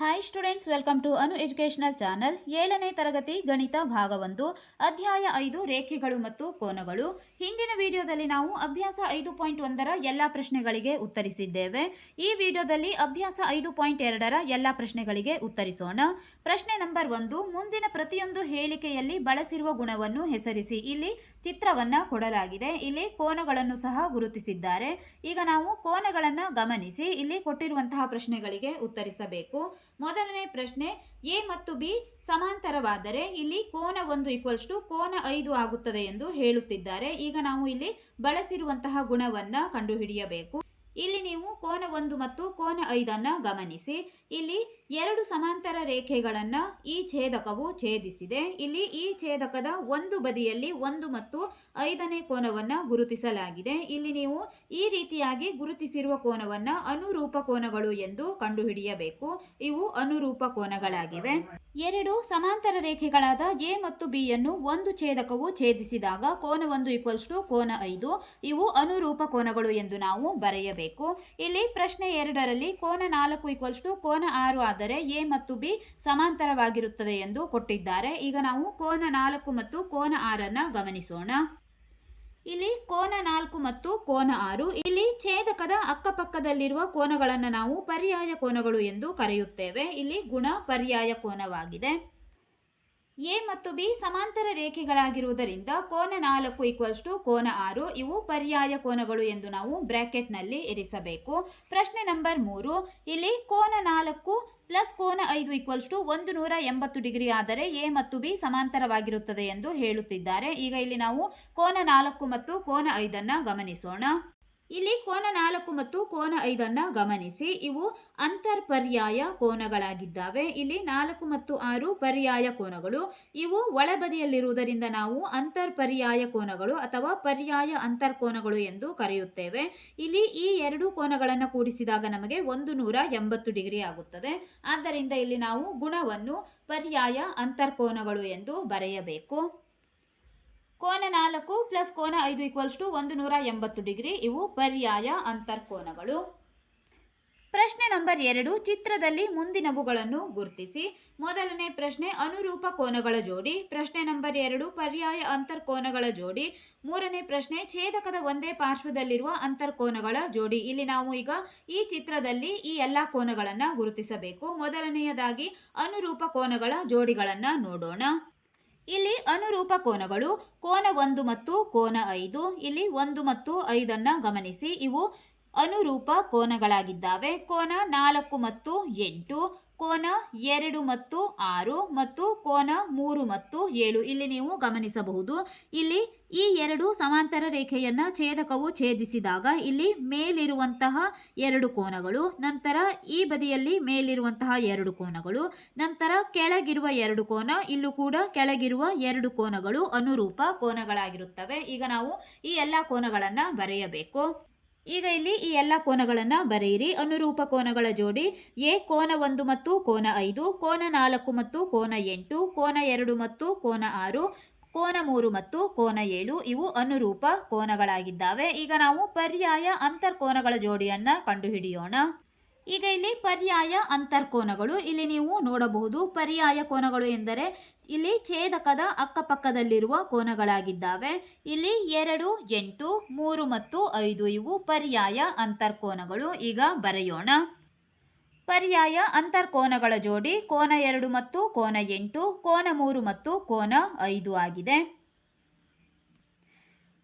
Hi students welcome to Anu educational channel ಏಳನೇ ತರಗತಿ ಗಣಿತ ಭಾಗ ಒಂದು ಅಧ್ಯಾಯ ಐದು, ರೇಖೆಗಳು ಮತ್ತು ಕೋನಗಳು. ಹಿಂದಿನ ವಿಡಿಯೋದಲ್ಲಿ ನಾವು ಅಭ್ಯಾಸ ಐದು ಪಾಯಿಂಟ್ ಒಂದರ ಎಲ್ಲ ಪ್ರಶ್ನೆಗಳಿಗೆ ಉತ್ತರಿಸಿದ್ದೇವೆ. ಈ ವಿಡಿಯೋದಲ್ಲಿ ಅಭ್ಯಾಸ ಐದು ಪಾಯಿಂಟ್ ಎರಡರ ಎಲ್ಲ ಪ್ರಶ್ನೆಗಳಿಗೆ ಉತ್ತರಿಸೋಣ. ಪ್ರಶ್ನೆ ನಂಬರ್ ಒಂದು, ಮುಂದಿನ ಪ್ರತಿಯೊಂದು ಹೇಳಿಕೆಯಲ್ಲಿ ಬಳಸಿರುವ ಗುಣವನ್ನು ಹೆಸರಿಸಿ. ಇಲ್ಲಿ ಚಿತ್ರವನ್ನ ಕೊಡಲಾಗಿದೆ. ಇಲ್ಲಿ ಕೋನಗಳನ್ನು ಸಹ ಗುರುತಿಸಿದ್ದಾರೆ. ಈಗ ನಾವು ಕೋನಗಳನ್ನು ಗಮನಿಸಿ, ಇಲ್ಲಿ ಕೊಟ್ಟಿರುವಂತಹ ಪ್ರಶ್ನೆಗಳಿಗೆ ಉತ್ತರಿಸಬೇಕು. ಮೊದಲನೇ ಪ್ರಶ್ನೆ, ಎ ಮತ್ತು ಬಿ ಸಮಾಂತರವಾದರೆ ಇಲ್ಲಿ ಕೋನ ಒಂದು ಈಕ್ವಲ್ಸ್ ಟು ಕೋನ ಐದು ಆಗುತ್ತದೆ ಎಂದು ಹೇಳುತ್ತಿದ್ದಾರೆ. ಈಗ ನಾವು ಇಲ್ಲಿ ಬಳಸಿರುವಂತಹ ಗುಣವನ್ನ ಕಂಡುಹಿಡಿಯಬೇಕು. ಇಲ್ಲಿ ನೀವು ಕೋನ ಒಂದು ಮತ್ತು ಕೋನ ಐದನ್ನು ಗಮನಿಸಿ. ಇಲ್ಲಿ ಎರಡು ಸಮಾಂತರ ರೇಖೆಗಳನ್ನ ಈ ಛೇದಕವು ಛೇದಿಸಿದೆ. ಇಲ್ಲಿ ಈ ಛೇದಕದ ಒಂದು ಬದಿಯಲ್ಲಿ ಒಂದು ಮತ್ತು ಐದನೇ ಕೋನವನ್ನ ಗುರುತಿಸಲಾಗಿದೆ. ಇಲ್ಲಿ ನೀವು ಈ ರೀತಿಯಾಗಿ ಗುರುತಿಸಿರುವ ಕೋನವನ್ನ ಅನುರೂಪ ಕೋನಗಳು ಎಂದು ಕಂಡುಹಿಡಿಯಬೇಕು. ಇವು ಅನುರೂಪ ಕೋನಗಳಾಗಿವೆ. ಎರಡು ಸಮಾಂತರ ರೇಖೆಗಳಾದ ಎ ಮತ್ತು ಬಿ ಯನ್ನು ಒಂದು ಛೇದಕವು ಛೇದಿಸಿದಾಗ ಕೋನ ಒಂದು ಈಕ್ವಲ್ಸ್ ಟು ಕೋನ ಐದು. ಇವು ಅನುರೂಪ ಕೋನಗಳು ಎಂದು ನಾವು ಬರೆಯಬೇಕು. ಇಲ್ಲಿ ಪ್ರಶ್ನೆ ಎರಡರಲ್ಲಿ ಕೋನ ನಾಲ್ಕು ಈಕ್ವಲ್ಸ್ ಟು ಕೋನ ಆರು ಆದರೆ ಎ ಮತ್ತು ಬಿ ಸಮಾಂತರವಾಗಿರುತ್ತದೆ ಎಂದು ಕೊಟ್ಟಿದ್ದಾರೆ. ಈಗ ನಾವು ಕೋನ ನಾಲ್ಕು ಮತ್ತು ಕೋನ ಆರನ್ನು ಗಮನಿಸೋಣ. ಇಲ್ಲಿ ಕೋನ ನಾಲ್ಕು ಮತ್ತು ಕೋನ ಆರು. ಇಲ್ಲಿ ಛೇದಕದ ಅಕ್ಕಪಕ್ಕದಲ್ಲಿರುವ ಕೋನಗಳನ್ನು ನಾವು ಪರ್ಯಾಯ ಕೋನಗಳು ಎಂದು ಕರೆಯುತ್ತೇವೆ. ಇಲ್ಲಿ ಗುಣ ಪರ್ಯಾಯ ಕೋನವಾಗಿದೆ. ಎ ಮತ್ತು ಬಿ ಸಮಾಂತರ ರೇಖೆಗಳಾಗಿರುವುದರಿಂದ ಕೋನ ನಾಲ್ಕು ಈಕ್ವಲ್ಸ್ ಟು ಕೋನ ಆರು. ಇವು ಪರ್ಯಾಯ ಕೋನಗಳು ಎಂದು ನಾವು ಬ್ರ್ಯಾಕೆಟ್ನಲ್ಲಿ ಇರಿಸಬೇಕು. ಪ್ರಶ್ನೆ ನಂಬರ್ ಮೂರು. ಇಲ್ಲಿ ಕೋನ ನಾಲ್ಕು ಪ್ಲಸ್ ಕೋನ ಐದು ಈಕ್ವಲ್ಸ್ ಟು ಒಂದು ನೂರ ಎಂಬತ್ತು ಡಿಗ್ರಿ ಆದರೆ ಎ ಮತ್ತು ಬಿ ಸಮಾಂತರವಾಗಿರುತ್ತದೆ ಎಂದು ಹೇಳುತ್ತಿದ್ದಾರೆ. ಈಗ ಇಲ್ಲಿ ನಾವು ಕೋನ ನಾಲ್ಕು ಮತ್ತು ಕೋನ ಐದನ್ನು ಗಮನಿಸೋಣ. ಇಲ್ಲಿ ಕೋನ ನಾಲ್ಕು ಮತ್ತು ಕೋನ ಐದನ್ನ ಗಮನಿಸಿ. ಇವು ಅಂತರ್ಪರ್ಯಾಯ ಕೋನಗಳಾಗಿದ್ದಾವೆ. ಇಲ್ಲಿ ನಾಲ್ಕು ಮತ್ತು ಆರು ಪರ್ಯಾಯ ಕೋನಗಳು. ಇವು ಒಳಬದಿಯಲ್ಲಿರುವುದರಿಂದ ನಾವು ಅಂತರ್ಪರ್ಯಾಯ ಕೋನಗಳು ಅಥವಾ ಪರ್ಯಾಯ ಅಂತರ್ಕೋನಗಳು ಎಂದು ಕರೆಯುತ್ತೇವೆ. ಇಲ್ಲಿ ಈ ಎರಡು ಕೋನಗಳನ್ನು ಕೂಡಿಸಿದಾಗ ನಮಗೆ ಒಂದು ನೂರ ಎಂಬತ್ತು ಡಿಗ್ರಿ ಆಗುತ್ತದೆ. ಆದ್ದರಿಂದ ಇಲ್ಲಿ ನಾವು ಗುಣವನ್ನು ಪರ್ಯಾಯ ಅಂತರ್ಕೋನಗಳು ಎಂದು ಬರೆಯಬೇಕು. ಕೋನ ನಾಲ್ಕು ಪ್ಲಸ್ ಕೋನ ಐದು ಈಕ್ವಲ್ಸ್ ಟು ಒಂದು ನೂರ ಎಂಬತ್ತು ಡಿಗ್ರಿ. ಇವು ಪರ್ಯಾಯ ಅಂತರ್ಕೋನಗಳು. ಪ್ರಶ್ನೆ ನಂಬರ್ ಎರಡು, ಚಿತ್ರದಲ್ಲಿ ಮುಂದಿನವುಗಳನ್ನು ಗುರುತಿಸಿ. ಮೊದಲನೇ ಪ್ರಶ್ನೆ, ಅನುರೂಪ ಕೋನಗಳ ಜೋಡಿ. ಪ್ರಶ್ನೆ ನಂಬರ್ ಎರಡು, ಪರ್ಯಾಯ ಅಂತರ್ಕೋನಗಳ ಜೋಡಿ. ಮೂರನೇ ಪ್ರಶ್ನೆ, ಛೇದಕದ ಒಂದೇ ಪಾರ್ಶ್ವದಲ್ಲಿರುವ ಅಂತರ್ಕೋನಗಳ ಜೋಡಿ. ಇಲ್ಲಿ ನಾವು ಈಗ ಈ ಚಿತ್ರದಲ್ಲಿ ಈ ಎಲ್ಲ ಕೋನಗಳನ್ನು ಗುರುತಿಸಬೇಕು. ಮೊದಲನೆಯದಾಗಿ ಅನುರೂಪ ಕೋನಗಳ ಜೋಡಿಗಳನ್ನು ನೋಡೋಣ. ಇಲ್ಲಿ ಅನುರೂಪ ಕೋನಗಳು ಕೋನ ಒಂದು ಮತ್ತು ಕೋನ ಐದು, ಇಲ್ಲಿ ಒಂದು ಮತ್ತು ಐದನ್ನು ಗಮನಿಸಿ. ಇವು ಅನುರೂಪ ಕೋನಗಳಾಗಿದ್ದಾವೆ. ಕೋನ ನಾಲ್ಕು ಮತ್ತು ಎಂಟು, ಕೋನ ಎರಡು ಮತ್ತು ಆರು ಮತ್ತು ಕೋನ ಮೂರು ಮತ್ತು ಏಳು. ಇಲ್ಲಿ ನೀವು ಗಮನಿಸಬಹುದು. ಇಲ್ಲಿ ಈ ಎರಡು ಸಮಾಂತರ ರೇಖೆಯನ್ನ ಛೇದಕವು ಛೇದಿಸಿದಾಗ ಇಲ್ಲಿ ಮೇಲಿರುವಂತಹ ಎರಡು ಕೋನಗಳು, ನಂತರ ಈ ಬದಿಯಲ್ಲಿ ಮೇಲಿರುವಂತಹ ಎರಡು ಕೋನಗಳು, ನಂತರ ಕೆಳಗಿರುವ ಎರಡು ಕೋನ, ಇಲ್ಲೂ ಕೂಡ ಕೆಳಗಿರುವ ಎರಡು ಕೋನಗಳು ಅನುರೂಪ ಕೋನಗಳಾಗಿರುತ್ತವೆ. ಈಗ ನಾವು ಈ ಎಲ್ಲ ಕೋನಗಳನ್ನು ಬರೆಯಬೇಕು. ಈಗ ಇಲ್ಲಿ ಈ ಎಲ್ಲ ಕೋನಗಳನ್ನು ಬರೆಯಿರಿ. ಅನುರೂಪ ಕೋನಗಳ ಜೋಡಿ ಎ ಕೋನ ಒಂದು ಮತ್ತು ಕೋನ ಐದು, ಕೋನ ನಾಲ್ಕು ಮತ್ತು ಕೋನ ಎಂಟು, ಕೋನ ಎರಡು ಮತ್ತು ಕೋನ ಆರು ಕೋನ ಮೂರು ಮತ್ತು ಕೋನ ಏಳು ಇವು ಅನುರೂಪ ಕೋನಗಳಾಗಿದ್ದಾವೆ. ಈಗ ನಾವು ಪರ್ಯಾಯ ಅಂತರ್ಕೋನಗಳ ಜೋಡಿಯನ್ನ ಕಂಡುಹಿಡಿಯೋಣ. ಈಗ ಇಲ್ಲಿ ಪರ್ಯಾಯ ಅಂತರ್ಕೋನಗಳು. ಇಲ್ಲಿ ನೀವು ನೋಡಬಹುದು ಪರ್ಯಾಯ ಕೋನಗಳು ಎಂದರೆ ಇಲ್ಲಿ ಛೇದಕದ ಅಕ್ಕಪಕ್ಕದಲ್ಲಿರುವ ಕೋನಗಳಾಗಿದ್ದಾವೆ. ಇಲ್ಲಿ ಎರಡು, ಎಂಟು, ಮೂರು ಮತ್ತು ಐದು ಇವು ಪರ್ಯಾಯ ಅಂತರ್ಕೋನಗಳು. ಈಗ ಬರೆಯೋಣ. ಪರ್ಯಾಯ ಅಂತರ್ಕೋನಗಳ ಜೋಡಿ ಕೋನ ಎರಡು ಮತ್ತು ಕೋನ ಎಂಟು, ಕೋನ ಮೂರು ಮತ್ತು ಕೋನ ಐದು ಆಗಿದೆ.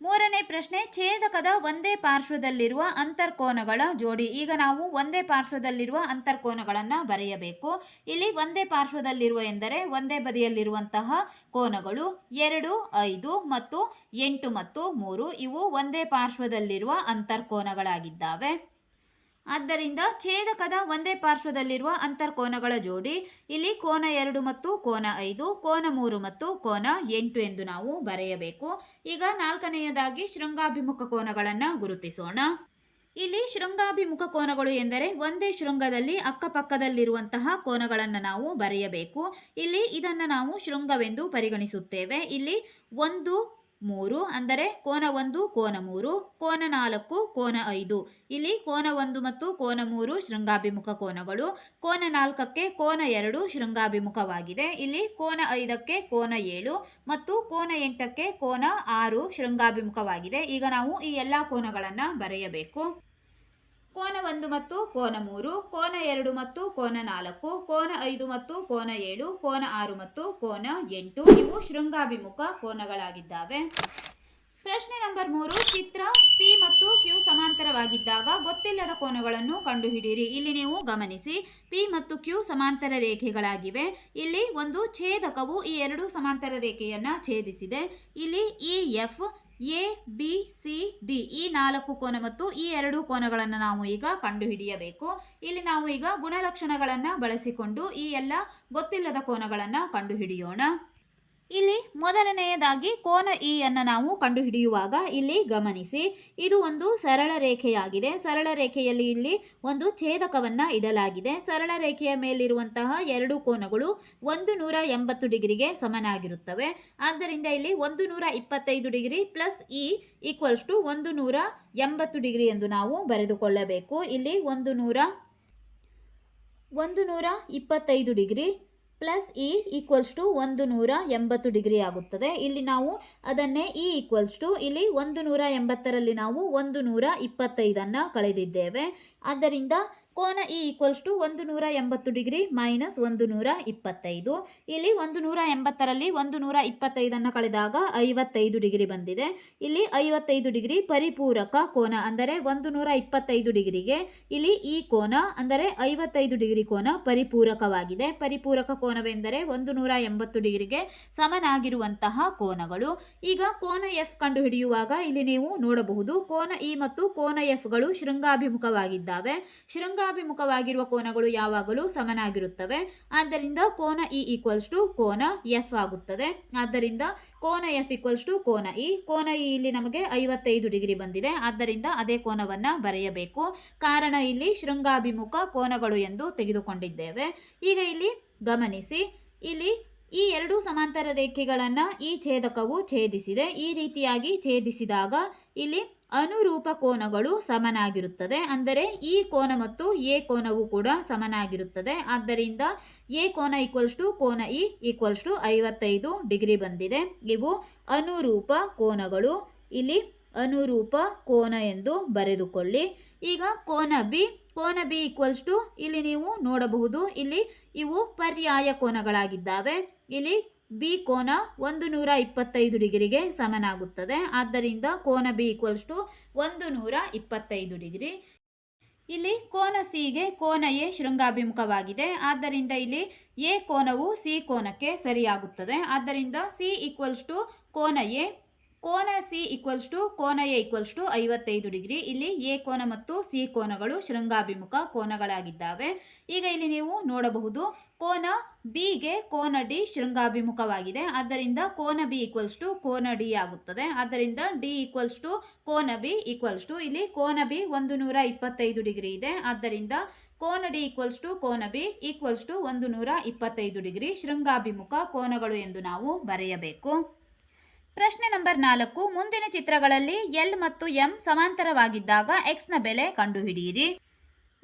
ಮೂರನೇ ಪ್ರಶ್ನೆ, ಛೇದಕದ ಒಂದೇ ಪಾರ್ಶ್ವದಲ್ಲಿರುವ ಅಂತರ್ಕೋನಗಳ ಜೋಡಿ. ಈಗ ನಾವು ಒಂದೇ ಪಾರ್ಶ್ವದಲ್ಲಿರುವ ಅಂತರ್ಕೋನಗಳನ್ನು ಬರೆಯಬೇಕು. ಇಲ್ಲಿ ಒಂದೇ ಪಾರ್ಶ್ವದಲ್ಲಿರುವ ಎಂದರೆ ಒಂದೇ ಬದಿಯಲ್ಲಿರುವಂತಹ ಕೋನಗಳು ಎರಡು, ಐದು ಮತ್ತು ಎಂಟು ಮತ್ತು ಮೂರು. ಇವು ಒಂದೇ ಪಾರ್ಶ್ವದಲ್ಲಿರುವ ಅಂತರ್ಕೋನಗಳಾಗಿದ್ದಾವೆ. ಆದ್ದರಿಂದ ಛೇದಕದ ಒಂದೇ ಪಾರ್ಶ್ವದಲ್ಲಿರುವ ಅಂತರ್ಕೋನಗಳ ಜೋಡಿ ಇಲ್ಲಿ ಕೋನ ಎರಡು ಮತ್ತು ಕೋನ ಐದು, ಕೋನ ಮೂರು ಮತ್ತು ಕೋನ ಎಂಟು ಎಂದು ನಾವು ಬರೆಯಬೇಕು. ಈಗ ನಾಲ್ಕನೆಯದಾಗಿ ಶೃಂಗಾಭಿಮುಖ ಕೋನಗಳನ್ನು ಗುರುತಿಸೋಣ. ಇಲ್ಲಿ ಶೃಂಗಾಭಿಮುಖ ಕೋನಗಳು ಎಂದರೆ ಒಂದೇ ಶೃಂಗದಲ್ಲಿ ಅಕ್ಕಪಕ್ಕದಲ್ಲಿರುವಂತಹ ಕೋನಗಳನ್ನು ನಾವು ಬರೆಯಬೇಕು. ಇಲ್ಲಿ ಇದನ್ನು ನಾವು ಶೃಂಗವೆಂದು ಪರಿಗಣಿಸುತ್ತೇವೆ. ಇಲ್ಲಿ ಒಂದು ಮೂರು ಅಂದರೆ ಕೋನ ಒಂದು, ಕೋನ ಮೂರು, ಕೋನ ನಾಲ್ಕು, ಕೋನ ಐದು. ಇಲ್ಲಿ ಕೋನ ಒಂದು ಮತ್ತು ಕೋನ ಮೂರು ಶೃಂಗಾಭಿಮುಖ ಕೋನಗಳು. ಕೋನ ನಾಲ್ಕಕ್ಕೆ ಕೋನ ಎರಡು ಶೃಂಗಾಭಿಮುಖವಾಗಿದೆ. ಇಲ್ಲಿ ಕೋನ ಐದಕ್ಕೆ ಕೋನ ಏಳು ಮತ್ತು ಕೋನ ಎಂಟಕ್ಕೆ ಕೋನ ಆರು ಶೃಂಗಾಭಿಮುಖವಾಗಿದೆ. ಈಗ ನಾವು ಈ ಎಲ್ಲ ಕೋನಗಳನ್ನು ಬರೆಯಬೇಕು. ಕೋನ ಒಂದು ಮತ್ತು ಕೋನ ಮೂರು, ಕೋನ ಎರಡು ಮತ್ತು ಕೋನ ನಾಲ್ಕು, ಕೋನ ಐದು ಮತ್ತು ಕೋನ ಏಳು, ಕೋನ ಆರು ಮತ್ತು ಕೋನ ಎಂಟು ಇವು ಶೃಂಗಾಭಿಮುಖ ಕೋನಗಳಾಗಿದ್ದಾವೆ. ಪ್ರಶ್ನೆ ನಂಬರ್ ಮೂರು, ಚಿತ್ರ ಪಿ ಮತ್ತು ಕ್ಯೂ ಸಮಾಂತರವಾಗಿದ್ದಾಗ ಗೊತ್ತಿಲ್ಲದ ಕೋನಗಳನ್ನು ಕಂಡುಹಿಡಿಯಿರಿ. ಇಲ್ಲಿ ನೀವು ಗಮನಿಸಿ ಪಿ ಮತ್ತು ಕ್ಯೂ ಸಮಾಂತರ ರೇಖೆಗಳಾಗಿವೆ. ಇಲ್ಲಿ ಒಂದು ಛೇದಕವು ಈ ಎರಡು ಸಮಾಂತರ ರೇಖೆಯನ್ನು ಛೇದಿಸಿದೆ. ಇಲ್ಲಿ E F A B C D ಈ ನಾಲ್ಕು ಕೋನ ಮತ್ತು ಈ ಎರಡು ಕೋನಗಳನ್ನು ನಾವು ಈಗ ಕಂಡುಹಿಡಿಯಬೇಕು. ಇಲ್ಲಿ ನಾವು ಈಗ ಗುಣಲಕ್ಷಣಗಳನ್ನು ಬಳಸಿಕೊಂಡು ಈ ಎಲ್ಲ ಗೊತ್ತಿಲ್ಲದ ಕೋನಗಳನ್ನು ಕಂಡುಹಿಡಿಯೋಣ. ಇಲ್ಲಿ ಮೊದಲನೆಯದಾಗಿ ಕೋನ ಇ ಅನ್ನು ನಾವು ಕಂಡುಹಿಡಿಯುವಾಗ ಇಲ್ಲಿ ಗಮನಿಸಿ, ಇದು ಒಂದು ಸರಳ ರೇಖೆಯಾಗಿದೆ. ಸರಳ ರೇಖೆಯಲ್ಲಿ ಇಲ್ಲಿ ಒಂದು ಛೇದಕವನ್ನ ಇಡಲಾಗಿದೆ. ಸರಳ ರೇಖೆಯ ಮೇಲಿರುವಂತಹ ಎರಡು ಕೋನಗಳು ಒಂದು ನೂರ ಎಂಬತ್ತು ಡಿಗ್ರಿಗೆ ಸಮನಾಗಿರುತ್ತವೆ. ಆದ್ದರಿಂದ ಇಲ್ಲಿ ಒಂದು ನೂರ ಇಪ್ಪತ್ತೈದು degree plus E equals to ಒಂದು ನೂರ ಎಂಬತ್ತು ಡಿಗ್ರಿ ಎಂದು ನಾವು ಬರೆದುಕೊಳ್ಳಬೇಕು. ಇಲ್ಲಿ ಒಂದು ನೂರ ಒಂದು ನೂರ ಇಪ್ಪತ್ತೈದು degree plus E equals to ಒಂದು ನೂರ ಎಂಬತ್ತು ಡಿಗ್ರಿ ಆಗುತ್ತದೆ. ಇಲ್ಲಿ ನಾವು ಅದನ್ನೇ ಇ ಈಕ್ವಲ್ಸ್ ಟು ಇಲ್ಲಿ ಒಂದು ನೂರ ಎಂಬತ್ತರಲ್ಲಿ ನಾವು ಒಂದು ನೂರ ಇಪ್ಪತ್ತೈದನ್ನು ಕಳೆದಿದ್ದೇವೆ. ಆದ್ದರಿಂದ ಕೋನ ಇ ಈಕ್ವಲ್ಸ್ ಟು ಒಂದು ನೂರ ಎಂಬತ್ತು ಡಿಗ್ರಿ ಮೈನಸ್ ಒಂದು ನೂರ ಇಪ್ಪತ್ತೈದು ಇಲ್ಲಿ ಒಂದು ನೂರ ಎಂಬತ್ತರಲ್ಲಿ ಒಂದು ನೂರ ಇಪ್ಪತ್ತೈದನ್ನು ಕಳೆದಾಗ ಐವತ್ತೈದು ಡಿಗ್ರಿ ಬಂದಿದೆ. ಇಲ್ಲಿ ಐವತ್ತೈದು ಡಿಗ್ರಿ ಪರಿಪೂರಕ ಕೋನ ಅಂದರೆ ಒಂದು ನೂರ ಇಪ್ಪತ್ತೈದು ಡಿಗ್ರಿಗೆ ಇಲ್ಲಿ ಈ ಕೋನ ಅಂದರೆ ಐವತ್ತೈದು ಡಿಗ್ರಿ ಕೋನ ಪರಿಪೂರಕವಾಗಿದೆ. ಪರಿಪೂರಕ ಕೋನವೆಂದರೆ ಒಂದು ನೂರ ಎಂಬತ್ತು ಡಿಗ್ರಿಗೆ ಸಮನಾಗಿರುವಂತಹ ಕೋನಗಳು. ಈಗ ಕೋನ ಎಫ್ ಕಂಡುಹಿಡಿಯುವಾಗ ಇಲ್ಲಿ ನೀವು ನೋಡಬಹುದು. ಕೋನ ಇ ಮತ್ತು ಕೋನ ಎಫ್ಗಳು ಶೃಂಗಾಭಿಮುಖವಾಗಿದ್ದಾವೆ. ಶೃಂಗಾಭಿಮುಖವಾಗಿರುವ ಕೋನಗಳು ಯಾವಾಗಲೂ ಸಮನಾಗಿರುತ್ತವೆ. ಆದ್ದರಿಂದ ಕೋನ ಇ ಈಕ್ವಲ್ಸ್ ಟು ಕೋನ ಎಫ್ ಆಗುತ್ತದೆ. ಆದ್ದರಿಂದ ಕೋನ ಎಫ್ ಈಕ್ವಲ್ಸ್ ಟು ಕೋನ ಇ ಕೋನ ಇ ಇಲ್ಲಿ ನಮಗೆ ಐವತ್ತೈದು ಡಿಗ್ರಿ ಬಂದಿದೆ. ಆದ್ದರಿಂದ ಅದೇ ಕೋನವನ್ನು ಬರೆಯಬೇಕು. ಕಾರಣ ಇಲ್ಲಿ ಶೃಂಗಾಭಿಮುಖ ಕೋನಗಳು ಎಂದು ತೆಗೆದುಕೊಂಡಿದ್ದೇವೆ. ಈಗ ಇಲ್ಲಿ ಗಮನಿಸಿ. ಇಲ್ಲಿ ಈ ಎರಡು ಸಮಾಂತರ ರೇಖೆಗಳನ್ನು ಈ ಛೇದಕವು ಛೇದಿಸಿದೆ. ಈ ರೀತಿಯಾಗಿ ಛೇದಿಸಿದಾಗ ಇಲ್ಲಿ ಅನುರೂಪ ಕೋನಗಳು ಸಮನಾಗಿರುತ್ತದೆ. ಅಂದರೆ ಈ ಕೋನ ಮತ್ತು ಎ ಕೋನವು ಕೂಡ ಸಮನಾಗಿರುತ್ತದೆ. ಆದ್ದರಿಂದ ಎ ಕೋನ ಈಕ್ವಲ್ಸ್ ಟು ಕೋನ ಇ ಈಕ್ವಲ್ಸ್ ಟು ಐವತ್ತೈದು ಡಿಗ್ರಿ ಬಂದಿದೆ. ಇವು ಅನುರೂಪ ಕೋನಗಳು. ಇಲ್ಲಿ ಅನುರೂಪ ಕೋನ ಎಂದು ಬರೆದುಕೊಳ್ಳಿ. ಈಗ ಕೋನ ಬಿ. ಕೋನ ಬಿ ಈಕ್ವಲ್ಸ್ ಟು ಇಲ್ಲಿ ನೀವು ನೋಡಬಹುದು. ಇಲ್ಲಿ ಇವು ಪರ್ಯಾಯ ಕೋನಗಳಾಗಿದ್ದಾವೆ. ಇಲ್ಲಿ ಬಿ ಕೋನ ಒಂದು ನೂರ ಇಪ್ಪತ್ತೈದು ಡಿಗ್ರಿಗೆ ಸಮನಾಗುತ್ತದೆ. ಆದ್ದರಿಂದ ಕೋನ ಬಿ ಈಕ್ವಲ್ಸ್ ಟು ಒಂದು ನೂರ ಇಪ್ಪತ್ತೈದು ಡಿಗ್ರಿ. ಇಲ್ಲಿ ಕೋನ ಸಿಗೆ ಕೋನ ಎ ಶೃಂಗಾಭಿಮುಖವಾಗಿದೆ. ಆದ್ದರಿಂದ ಇಲ್ಲಿ ಎ ಕೋನವು ಸಿ ಕೋನಕ್ಕೆ ಸರಿಯಾಗುತ್ತದೆ. ಆದ್ದರಿಂದ ಸಿ ಈಕ್ವಲ್ಸ್ ಟು ಕೋನ ಎ ಕೋನ ಸಿ ಈಕ್ವಲ್ಸ್ ಟು ಕೋನ ಎ ಈಕ್ವಲ್ಸ್ ಟು ಐವತ್ತೈದು ಡಿಗ್ರಿ. ಇಲ್ಲಿ ಎ ಕೋನ ಮತ್ತು ಸಿ ಕೋನಗಳು ಶೃಂಗಾಭಿಮುಖ ಕೋನಗಳಾಗಿದ್ದಾವೆ. ಈಗ ಇಲ್ಲಿ ನೀವು ನೋಡಬಹುದು ಕೋನ ಬಿಗೆ ಕೋನ ಡಿ ಶೃಂಗಾಭಿಮುಖವಾಗಿದೆ. ಆದ್ದರಿಂದ ಕೋನ ಬಿ ಈಕ್ವಲ್ಸ್ ಟು ಕೋನ ಡಿ ಆಗುತ್ತದೆ. ಆದ್ದರಿಂದ ಡಿ ಈಕ್ವಲ್ಸ್ ಟು ಕೋನ ಬಿ ಈಕ್ವಲ್ಸ್ ಟು ಇಲ್ಲಿ ಕೋನ ಬಿ ಒಂದು ನೂರ ಇಪ್ಪತ್ತೈದು ಡಿಗ್ರಿ ಇದೆ. ಆದ್ದರಿಂದ ಕೋನ ಡಿ ಈಕ್ವಲ್ಸ್ ಟು ಕೋನ ಬಿ ಈಕ್ವಲ್ಸ್ ಟು ಒಂದು ನೂರ ಇಪ್ಪತ್ತೈದು ಡಿಗ್ರಿ ಶೃಂಗಾಭಿಮುಖ ಕೋನಗಳು ಎಂದು ನಾವು ಬರೆಯಬೇಕು. ಪ್ರಶ್ನೆ ನಂಬರ್ ನಾಲ್ಕು. ಮುಂದಿನ ಚಿತ್ರಗಳಲ್ಲಿ ಎಲ್ ಮತ್ತು ಎಂ ಸಮಾಂತರವಾಗಿದ್ದಾಗ ಎಕ್ಸ್ನ ಬೆಲೆ ಕಂಡುಹಿಡಿಯಿರಿ.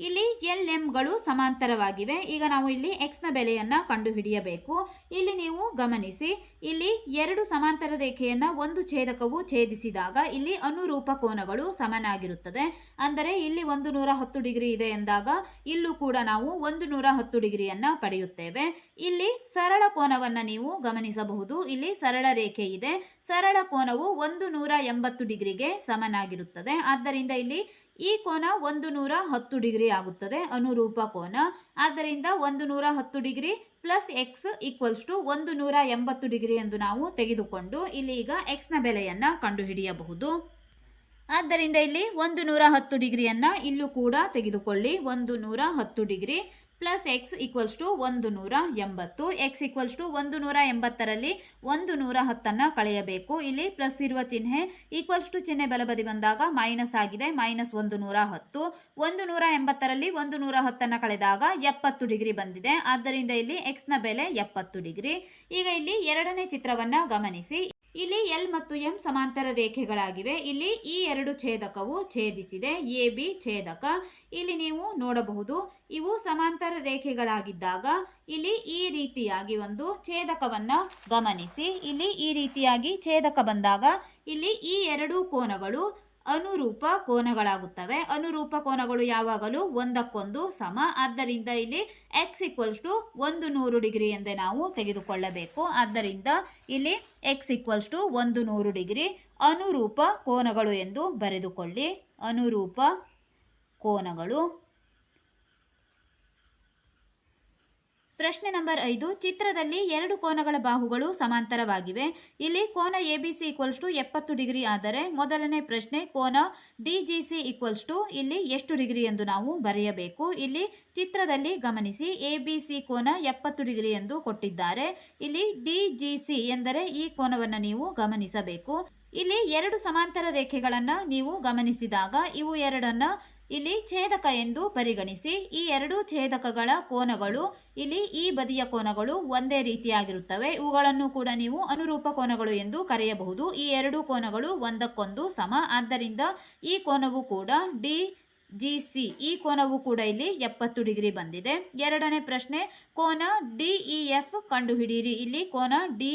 ಇಲ್ಲಿ ಎಲ್ ಎಂಗಳು ಸಮಾಂತರವಾಗಿವೆ. ಈಗ ನಾವು ಇಲ್ಲಿ ಎಕ್ಸ್ನ ಬೆಲೆಯನ್ನು ಕಂಡುಹಿಡಿಯಬೇಕು. ಇಲ್ಲಿ ನೀವು ಗಮನಿಸಿ, ಇಲ್ಲಿ ಎರಡು ಸಮಾಂತರ ರೇಖೆಯನ್ನು ಒಂದು ಛೇದಕವು ಛೇದಿಸಿದಾಗ ಇಲ್ಲಿ ಅನುರೂಪ ಕೋನಗಳು ಸಮನಾಗಿರುತ್ತದೆ. ಅಂದರೆ ಇಲ್ಲಿ ಒಂದು ನೂರ ಹತ್ತು ಡಿಗ್ರಿ ಇದೆ ಎಂದಾಗ ಇಲ್ಲೂ ಕೂಡ ನಾವು ಒಂದು ನೂರ ಹತ್ತು ಡಿಗ್ರಿಯನ್ನು ಪಡೆಯುತ್ತೇವೆ. ಇಲ್ಲಿ ಸರಳ ಕೋನವನ್ನು ನೀವು ಗಮನಿಸಬಹುದು. ಇಲ್ಲಿ ಸರಳ ರೇಖೆ ಇದೆ. ಸರಳ ಕೋನವು ಒಂದು ನೂರ ಎಂಬತ್ತು ಡಿಗ್ರಿಗೆ ಸಮನಾಗಿರುತ್ತದೆ. ಆದ್ದರಿಂದ ಇಲ್ಲಿ ಈ ಕೋನ ಒಂದು ನೂರ ಹತ್ತು ಡಿಗ್ರಿ ಆಗುತ್ತದೆ, ಅನುರೂಪ ಕೋನ. ಆದ್ದರಿಂದ ಒಂದು ನೂರ ಹತ್ತು degree plus X equals to ಒಂದು ನೂರ ಎಂಬತ್ತು ಡಿಗ್ರಿ ಎಂದು ನಾವು ತೆಗೆದುಕೊಂಡು ಇಲ್ಲಿ ಈಗ ಎಕ್ಸ್ನ ಬೆಲೆಯನ್ನು ಕಂಡುಹಿಡಿಯಬಹುದು. ಆದ್ದರಿಂದ ಇಲ್ಲಿ ಒಂದು ನೂರ ಹತ್ತು ಡಿಗ್ರಿಯನ್ನು ಇಲ್ಲೂ ಕೂಡ ತೆಗೆದುಕೊಳ್ಳಿ. ಒಂದು ನೂರ ಹತ್ತು degree plus X equals to ಒಂದು ನೂರ ಎಂಬತ್ತು ಎಕ್ಸ್ ಈಕ್ವಲ್ಸ್ ಟು ಒಂದು ನೂರ ಎಂಬತ್ತರಲ್ಲಿ ಒಂದು ನೂರ ಹತ್ತನ್ನು ಕಳೆಯಬೇಕು. ಇಲ್ಲಿ ಪ್ಲಸ್ ಇರುವ ಚಿಹ್ನೆ ಈಕ್ವಲ್ಸ್ ಟು ಚಿಹ್ನೆ ಬಲಬದಿ ಬಂದಾಗ ಮೈನಸ್ ಆಗಿದೆ. ಮೈನಸ್ ಒಂದು ನೂರ ಹತ್ತು ಒಂದು ನೂರ ಎಂಬತ್ತರಲ್ಲಿ ಒಂದು ನೂರ ಹತ್ತನ್ನು ಕಳೆದಾಗ ಎಪ್ಪತ್ತು ಡಿಗ್ರಿ ಬಂದಿದೆ. ಆದ್ದರಿಂದ ಇಲ್ಲಿ ಎಕ್ಸ್ನ ಬೆಲೆ ಎಪ್ಪತ್ತು ಡಿಗ್ರಿ. ಈಗ ಇಲ್ಲಿ ಎರಡನೇ ಚಿತ್ರವನ್ನು ಗಮನಿಸಿ. ಇಲ್ಲಿ ಎಲ್ ಮತ್ತು ಎಂ ಸಮಾಂತರ ರೇಖೆಗಳಾಗಿವೆ. ಇಲ್ಲಿ ಈ ಎರಡು ಛೇದಕವು ಛೇದಿಸಿದೆ. ಎ ಬಿ ಛೇದಕ. ಇಲ್ಲಿ ನೀವು ನೋಡಬಹುದು, ಇವು ಸಮಾಂತರ ರೇಖೆಗಳಾಗಿದ್ದಾಗ ಇಲ್ಲಿ ಈ ರೀತಿಯಾಗಿ ಒಂದು ಛೇದಕವನ್ನು ಗಮನಿಸಿ. ಇಲ್ಲಿ ಈ ರೀತಿಯಾಗಿ ಛೇದಕ ಬಂದಾಗ ಇಲ್ಲಿ ಈ ಎರಡು ಕೋನಗಳು ಅನುರೂಪ ಕೋನಗಳಾಗುತ್ತವೆ. ಅನುರೂಪ ಕೋನಗಳು ಯಾವಾಗಲೂ ಒಂದಕ್ಕೊಂದು ಸಮ. ಆದ್ದರಿಂದ ಇಲ್ಲಿ ಎಕ್ಸ್ ಈಕ್ವಲ್ಸ್ ಟು ಒಂದು ನೂರು ಡಿಗ್ರಿ ಎಂದೇ ನಾವು ತೆಗೆದುಕೊಳ್ಳಬೇಕು. ಆದ್ದರಿಂದ ಇಲ್ಲಿ ಎಕ್ಸ್ ಈಕ್ವಲ್ಸ್ ಟು ಒಂದು ನೂರು ಡಿಗ್ರಿ ಅನುರೂಪ ಕೋನಗಳು ಎಂದು ಬರೆದುಕೊಳ್ಳಿ. ಅನುರೂಪ ಕೋನಗಳು? ಪ್ರಶ್ನೆ ನಂಬರ್ ಐದು, ಚಿತ್ರದಲ್ಲಿ ಎರಡು ಕೋನಗಳ ಬಾಹುಗಳು ಸಮಾಂತರವಾಗಿವೆ. ಇಲ್ಲಿ ಕೋನ A B C equals to ಎಪ್ಪತ್ತು ಡಿಗ್ರಿ ಆದರೆ ಮೊದಲನೇ ಪ್ರಶ್ನೆ ಕೋನ D G C equals to ಇಲ್ಲಿ ಎಷ್ಟು ಡಿಗ್ರಿ ಎಂದು ನಾವು ಬರೆಯಬೇಕು. ಇಲ್ಲಿ ಚಿತ್ರದಲ್ಲಿ ಗಮನಿಸಿ, ಎ ಬಿ ಸಿ ಕೋನ ಎಪ್ಪತ್ತು ಡಿಗ್ರಿ ಎಂದು ಕೊಟ್ಟಿದ್ದಾರೆ. ಇಲ್ಲಿ ಡಿ ಜಿ ಸಿ ಎಂದರೆ ಈ ಕೋನವನ್ನು ನೀವು ಗಮನಿಸಬೇಕು. ಇಲ್ಲಿ ಎರಡು ಸಮಾಂತರ ರೇಖೆಗಳನ್ನು ನೀವು ಗಮನಿಸಿದಾಗ ಇವು ಎರಡನ್ನ ಇಲ್ಲಿ ಛೇದಕ ಎಂದು ಪರಿಗಣಿಸಿ ಈ ಎರಡು ಛೇದಕಗಳ ಕೋನಗಳು, ಇಲ್ಲಿ ಈ ಬದಿಯ ಕೋನಗಳು ಒಂದೇ ರೀತಿಯಾಗಿರುತ್ತವೆ. ಇವುಗಳನ್ನು ಕೂಡ ನೀವು ಅನುರೂಪ ಕೋನಗಳು ಎಂದು ಕರೆಯಬಹುದು. ಈ ಎರಡು ಕೋನಗಳು ಒಂದಕ್ಕೊಂದು ಸಮ. ಆದ್ದರಿಂದ ಈ ಕೋನವು ಕೂಡ ಡಿ ಜಿ ಸಿ ಈ ಕೋನವು ಕೂಡ ಇಲ್ಲಿ ಎಪ್ಪತ್ತು ಡಿಗ್ರಿ ಬಂದಿದೆ. ಎರಡನೇ ಪ್ರಶ್ನೆ, ಕೋನ ಡಿ ಎಫ್ ಕಂಡುಹಿಡಿಯಿರಿ. ಇಲ್ಲಿ ಕೋನ ಡಿ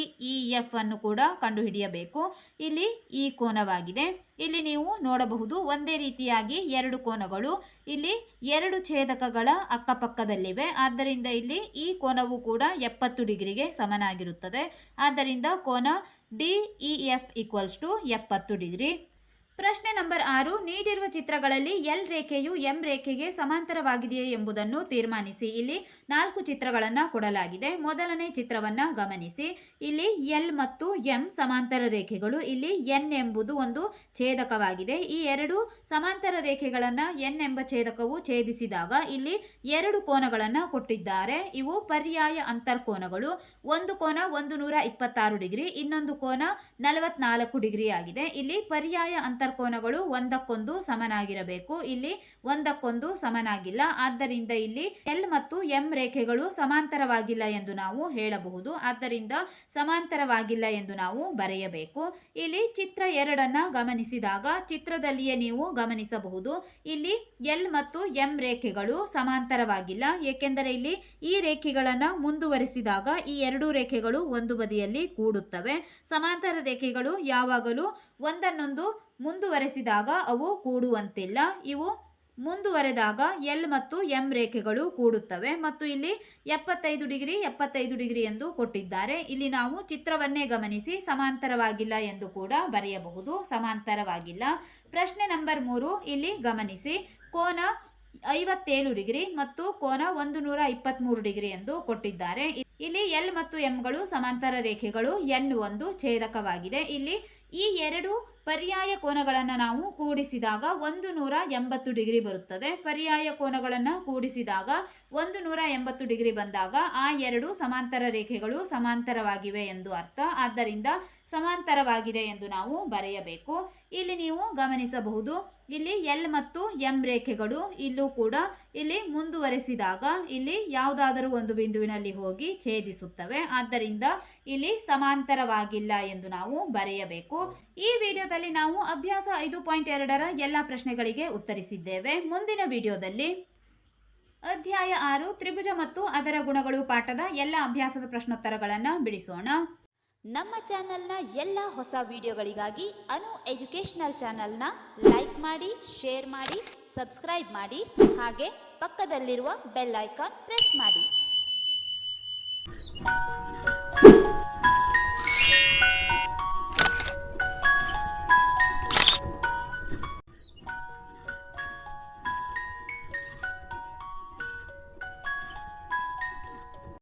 ಎಫ್ ಅನ್ನು ಕೂಡ ಕಂಡುಹಿಡಿಯಬೇಕು. ಇಲ್ಲಿ ಈ ಕೋನವಾಗಿದೆ. ಇಲ್ಲಿ ನೀವು ನೋಡಬಹುದು, ಒಂದೇ ರೀತಿಯಾಗಿ ಎರಡು ಕೋನಗಳು. ಇಲ್ಲಿ ಎರಡು ಛೇದಕಗಳ ಅಕ್ಕಪಕ್ಕದಲ್ಲಿವೆ. ಆದ್ದರಿಂದ ಇಲ್ಲಿ ಈ ಕೋನವು ಕೂಡ ಎಪ್ಪತ್ತು ಡಿಗ್ರಿಗೆ ಸಮನಾಗಿರುತ್ತದೆ. ಆದ್ದರಿಂದ ಕೋನ D E F equals to ಎಪ್ಪತ್ತು ಡಿಗ್ರಿ. ಪ್ರಶ್ನೆ ನಂಬರ್ ಆರು, ನೀಡಿರುವ ಚಿತ್ರಗಳಲ್ಲಿ ಎಲ್ ರೇಖೆಯು ಎಂ ರೇಖೆಗೆ ಸಮಾಂತರವಾಗಿದೆಯೇ ಎಂಬುದನ್ನು ತೀರ್ಮಾನಿಸಿ. ಇಲ್ಲಿ ನಾಲ್ಕು ಚಿತ್ರಗಳನ್ನು ಕೊಡಲಾಗಿದೆ. ಮೊದಲನೇ ಚಿತ್ರವನ್ನು ಗಮನಿಸಿ. ಇಲ್ಲಿ ಎಲ್ ಮತ್ತು ಎಂ ಸಮಾಂತರ ರೇಖೆಗಳು. ಇಲ್ಲಿ ಎನ್ ಎಂಬುದು ಒಂದು ಛೇದಕವಾಗಿದೆ. ಈ ಎರಡು ಸಮಾಂತರ ರೇಖೆಗಳನ್ನು ಎನ್ ಎಂಬ ಛೇದಕವು ಛೇದಿಸಿದಾಗ ಇಲ್ಲಿ ಎರಡು ಕೋನಗಳನ್ನು ಕೊಟ್ಟಿದ್ದಾರೆ. ಇವು ಪರ್ಯಾಯ ಅಂತರ್ಕೋನಗಳು. ಒಂದು ಕೋನ ಒಂದು ನೂರ ಇಪ್ಪತ್ತಾರು ಡಿಗ್ರಿ, ಇನ್ನೊಂದು ಕೋನ ನಲವತ್ನಾಲ್ಕು ಡಿಗ್ರಿ ಆಗಿದೆ. ಇಲ್ಲಿ ಪರ್ಯಾಯ ಅಂತರ್ಕೋನಗಳು ಒಂದಕ್ಕೊಂದು ಸಮನಾಗಿರಬೇಕು. ಇಲ್ಲಿ ಒಂದಕ್ಕೊಂದು ಸಮನಾಗಿಲ್ಲ. ಆದ್ದರಿಂದ ಇಲ್ಲಿ ಎಲ್ ಮತ್ತು ಎಂ ರೇಖೆಗಳು ಸಮಾಂತರವಾಗಿಲ್ಲ ಎಂದು ನಾವು ಹೇಳಬಹುದು. ಆದ್ದರಿಂದ ಸಮಾಂತರವಾಗಿಲ್ಲ ಎಂದು ನಾವು ಬರೆಯಬೇಕು. ಇಲ್ಲಿ ಚಿತ್ರ ಎರಡನ್ನ ಗಮನಿಸಿದಾಗ ಚಿತ್ರದಲ್ಲಿಯೇ ನೀವು ಗಮನಿಸಬಹುದು. ಇಲ್ಲಿ ಎಲ್ ಮತ್ತು ಎಂ ರೇಖೆಗಳು ಸಮಾಂತರವಾಗಿಲ್ಲ. ಏಕೆಂದರೆ ಇಲ್ಲಿ ಈ ರೇಖೆಗಳನ್ನು ಮುಂದುವರಿಸಿದಾಗ ಈ ಎರಡು ರೇಖೆಗಳು ಒಂದು ಬದಿಯಲ್ಲಿ ಕೂಡುತ್ತವೆ. ಸಮಾಂತರ ರೇಖೆಗಳು ಯಾವಾಗಲೂ ಒಂದನ್ನೊಂದು ಮುಂದುವರೆಸಿದಾಗ ಅವು ಕೂಡುವಂತಿಲ್ಲ. ಇವು ಮುಂದುವರೆದಾಗ ಎಲ್ ಮತ್ತು ಎಂ ರೇಖೆಗಳು ಕೂಡುತ್ತವೆ ಮತ್ತು ಇಲ್ಲಿ ಎಪ್ಪತ್ತೈದು ಡಿಗ್ರಿ ಎಪ್ಪತ್ತೈದು ಡಿಗ್ರಿ ಎಂದು ಕೊಟ್ಟಿದ್ದಾರೆ. ಇಲ್ಲಿ ನಾವು ಚಿತ್ರವನ್ನೇ ಗಮನಿಸಿ ಸಮಾಂತರವಾಗಿಲ್ಲ ಎಂದು ಕೂಡ ಬರೆಯಬಹುದು. ಸಮಾಂತರವಾಗಿಲ್ಲ. ಪ್ರಶ್ನೆ ನಂಬರ್ ಮೂರು ಇಲ್ಲಿ ಗಮನಿಸಿ. ಕೋನ ಐವತ್ತೇಳು ಡಿಗ್ರಿ ಮತ್ತು ಕೋನ ಒಂದು ನೂರ ಇಪ್ಪತ್ತ್ಮೂರು ಡಿಗ್ರಿ ಎಂದು ಕೊಟ್ಟಿದ್ದಾರೆ. ಇಲ್ಲಿ ಎಲ್ ಮತ್ತು ಎಂಗಳು ಸಮಾಂತರ ರೇಖೆಗಳು ಎನ್ ಒಂದು ಛೇದಕವಾಗಿದೆ. ಇಲ್ಲಿ ಈ ಎರಡು ಪರ್ಯಾಯ ಕೋನಗಳನ್ನು ನಾವು ಕೂಡಿಸಿದಾಗ ಒಂದು ನೂರ ಎಂಬತ್ತು ಡಿಗ್ರಿ ಬರುತ್ತದೆ. ಪರ್ಯಾಯ ಕೋನಗಳನ್ನು ಕೂಡಿಸಿದಾಗ ಒಂದು ನೂರ ಎಂಬತ್ತು ಡಿಗ್ರಿ ಬಂದಾಗ ಆ ಎರಡು ಸಮಾಂತರ ರೇಖೆಗಳು ಸಮಾಂತರವಾಗಿವೆ ಎಂದು ಅರ್ಥ. ಆದ್ದರಿಂದ ಸಮಾಂತರವಾಗಿದೆ ಎಂದು ನಾವು ಬರೆಯಬೇಕು. ಇಲ್ಲಿ ನೀವು ಗಮನಿಸಬಹುದು. ಇಲ್ಲಿ ಎಲ್ ಮತ್ತು ಎಂ ರೇಖೆಗಳು ಇಲ್ಲೂ ಕೂಡ ಇಲ್ಲಿ ಮುಂದುವರೆಸಿದಾಗ ಇಲ್ಲಿ ಯಾವುದಾದರೂ ಒಂದು ಬಿಂದುವಿನಲ್ಲಿ ಹೋಗಿ ಛೇದಿಸುತ್ತವೆ. ಆದ್ದರಿಂದ ಇಲ್ಲಿ ಸಮಾಂತರವಾಗಿಲ್ಲ ಎಂದು ನಾವು ಬರೆಯಬೇಕು. ಈ ವಿಡಿಯೋದಲ್ಲಿ ನಾವು ಅಭ್ಯಾಸ ಐದು ಪಾಯಿಂಟ್ ಎರಡರ ಎಲ್ಲ ಪ್ರಶ್ನೆಗಳಿಗೆ ಉತ್ತರಿಸಿದ್ದೇವೆ. ಮುಂದಿನ ವಿಡಿಯೋದಲ್ಲಿ ಅಧ್ಯಾಯ ಆರು, ತ್ರಿಭುಜ ಮತ್ತು ಅದರ ಗುಣಗಳು ಪಾಠದ ಎಲ್ಲ ಅಭ್ಯಾಸದ ಪ್ರಶ್ನೋತ್ತರಗಳನ್ನು ಬಿಡಿಸೋಣ. ನಮ್ಮ ಚಾನೆಲ್ನ ಎಲ್ಲ ಹೊಸ ವಿಡಿಯೋಗಳಿಗಾಗಿ ಅನು ಎಜುಕೇಷನಲ್ ಚಾನೆಲ್ನ ಲೈಕ್ ಮಾಡಿ, ಶೇರ್ ಮಾಡಿ, ಸಬ್ಸ್ಕ್ರೈಬ್ ಮಾಡಿ, ಹಾಗೆ ಪಕ್ಕದಲ್ಲಿರುವ ಬೆಲ್ ಐಕಾನ್ ಪ್ರೆಸ್ ಮಾಡಿ.